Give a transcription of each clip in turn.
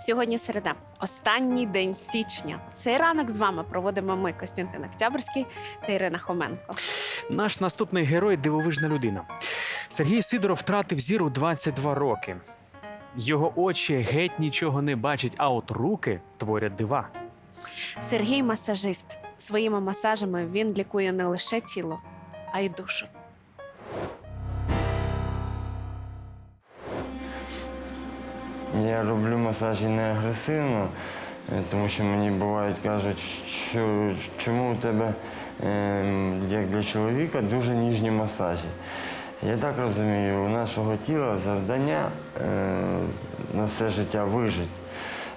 Сьогодні середа, останній день січня. Цей ранок з вами проводимо ми Костянтин Октябрьський та Ірина Хоменко. Наш наступний герой дивовижна людина. Сергій Сидоров втратив зір у 22 роки. Його очі геть нічого не бачать, а от руки творять дива. Сергій масажист. Своїми масажами він лікує не лише тіло, а й душу. Я роблю масажі не агресивно, е, тому що мені бувають кажуть, чому у тебе, е, як для чоловіка, дуже ніжні масажі. Я так розумію, у нашого тіла завдання е, на все життя вижити.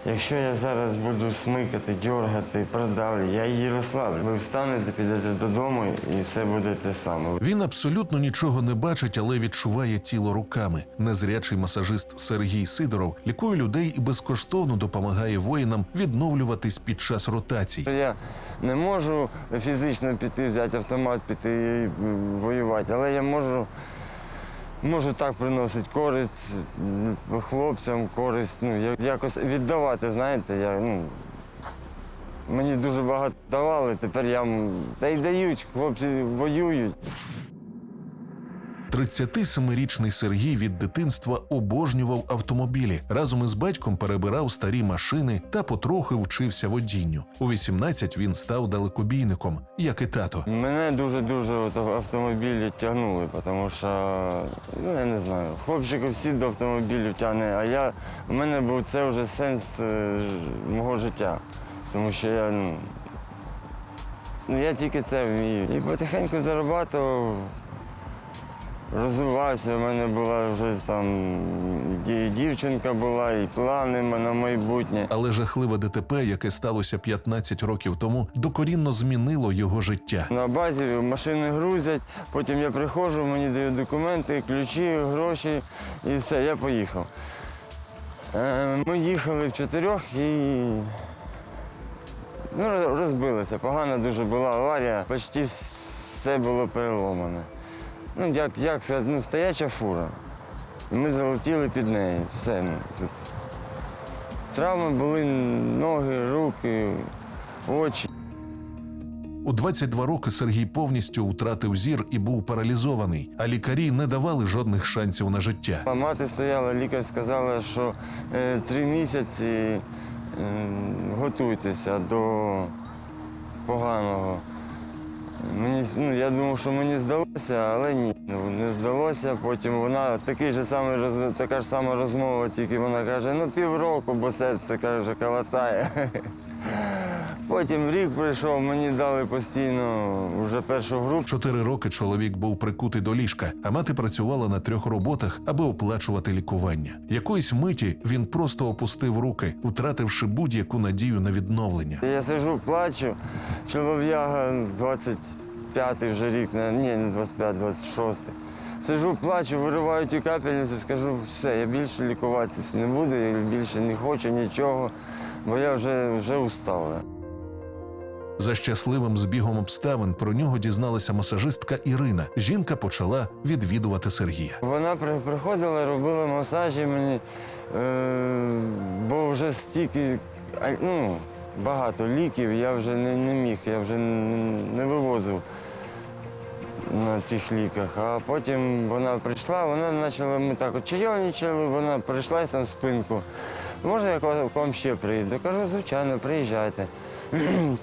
Якщо я зараз буду смикати, дергати, продавлю, я її розслаблю. Ви встанете, підете додому і все буде те саме. Він абсолютно нічого не бачить, але відчуває тіло руками. Незрячий масажист Сергій Сидоров лікує людей і безкоштовно допомагає воїнам відновлюватись під час ротацій. Я не можу фізично піти, взяти автомат, піти і воювати, але я можу, можу так приносити користь хлопцям, користь, ну, якось віддавати, знаєте, я, ну, мені дуже багато давали, тепер я та й дають, хлопці воюють. 37-річний Сергій від дитинства обожнював автомобілі. Разом із батьком перебирав старі машини та потрохи вчився водінню. У 18 він став далекобійником, як і тато. Мене дуже-дуже от автомобілі тягнули, тому що, ну я не знаю, хлопчики всі до автомобілів тягне, а я, у мене був це вже сенс е, мого життя. Тому що я, ну, ну, я тільки це вмію. І потихеньку зарабатував, розвивався, у мене була вже там і дівчинка була, і плани на майбутнє. Але жахливе ДТП, яке сталося 15 років тому, докорінно змінило його життя. На базі машини грузять, потім я приходжу, мені дають документи, ключі, гроші і все, я поїхав. Е, Ми їхали в чотирьох і ну, роз- розбилися. Погана дуже була аварія, почти все було переломане. Ну, як, як сказати, ну, стояча фура. Ми залетіли під неї. Все. Ну, тут. Травми були ноги, руки, очі. У 22 роки Сергій повністю втратив зір і був паралізований, а лікарі не давали жодних шансів на життя. А Мати стояла, лікар сказала, що е, три місяці е, готуйтеся до поганого. Мені, ну, я думав, що мені здалося, але ні, ну, не здалося. Потім вона такий же самий така ж сама розмова, тільки вона каже, ну півроку, бо серце каже, калатає. Потім рік прийшов, мені дали постійно вже першу групу. Чотири роки чоловік був прикутий до ліжка, а мати працювала на трьох роботах, аби оплачувати лікування. Якоїсь миті він просто опустив руки, втративши будь-яку надію на відновлення. Я сижу, плачу. Чолов'яга 25-й вже рік, не- ні, не 25, 26. Сижу, плачу, вириваю цю капельницю, скажу, все, я більше лікуватися не буду, я більше не хочу нічого, бо я вже, вже устав. За щасливим збігом обставин про нього дізналася масажистка Ірина. Жінка почала відвідувати Сергія. Вона приходила, робила масажі мені, е, бо вже стільки ну, багато ліків, я вже не, не міг, я вже не, вивозив на цих ліках. А потім вона прийшла, вона почала, ми так от вона прийшла там спинку. Може, я к вам ще приїду? Кажу, звичайно, приїжджайте.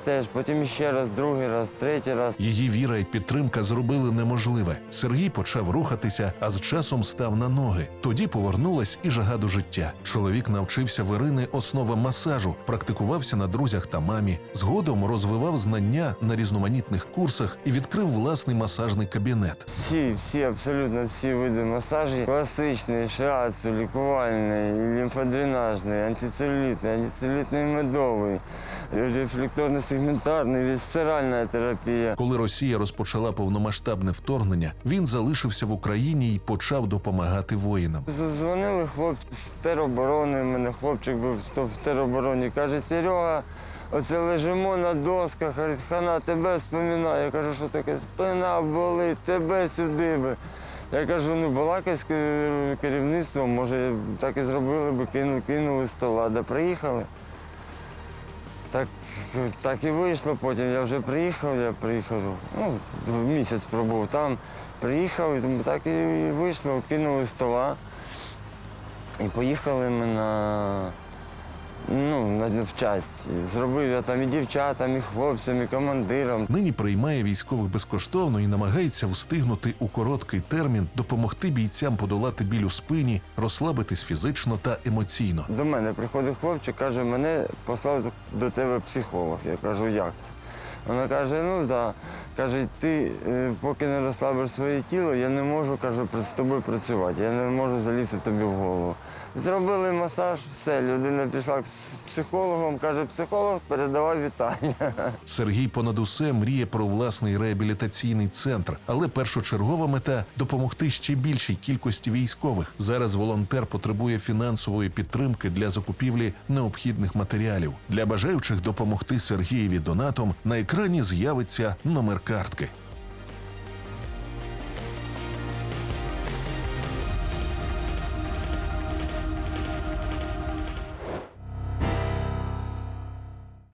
Теж, потім ще раз, другий раз, третій раз. Її віра і підтримка зробили неможливе. Сергій почав рухатися, а з часом став на ноги. Тоді повернулась і жага до життя. Чоловік навчився в Ірини основам масажу, практикувався на друзях та мамі. Згодом розвивав знання на різноманітних курсах і відкрив власний масажний кабінет. Всі, всі, абсолютно всі види масажі. Класичний, шиацу, лікувальний, лімфодренажний, антицелюлітний, антицелюлітний медовий, рефлекторно-сегментарний, вісцеральна терапія. Коли Росія розпочала повномасштабне вторгнення, він залишився в Україні і почав допомагати воїнам. З- Дзвонили хлопці з тероборони, у мене хлопчик був в теробороні. Каже, Серега, оце лежимо на досках, говорить, хана, тебе споминаю. Я кажу, що таке спина болить, тебе сюди би. Я кажу, ну балакай з ке- керівництвом, може так і зробили би, кинули, кинули стола, де приїхали. Так, так і вийшло. Потім я вже приїхав, я приїхав, ну, місяць пробув там, приїхав, і так і вийшло, кинули стола. І поїхали ми на, ну, на в часті. Зробив я там і дівчатам, і хлопцям, і командирам. Нині приймає військових безкоштовно і намагається встигнути у короткий термін допомогти бійцям подолати біль у спині, розслабитись фізично та емоційно. До мене приходить хлопчик, каже, мене послав до тебе психолог. Я кажу, як це? Вона каже, ну так. Каже, ти е, поки не розслабиш своє тіло, я не можу каже, з тобою працювати, я не можу залізти тобі в голову. Зробили масаж, все, людина пішла з психологом, каже, психолог передавай вітання. Сергій понад усе мріє про власний реабілітаційний центр, але першочергова мета допомогти ще більшій кількості військових. Зараз волонтер потребує фінансової підтримки для закупівлі необхідних матеріалів. Для бажаючих допомогти Сергієві донатом на екрані з'явиться номер картки.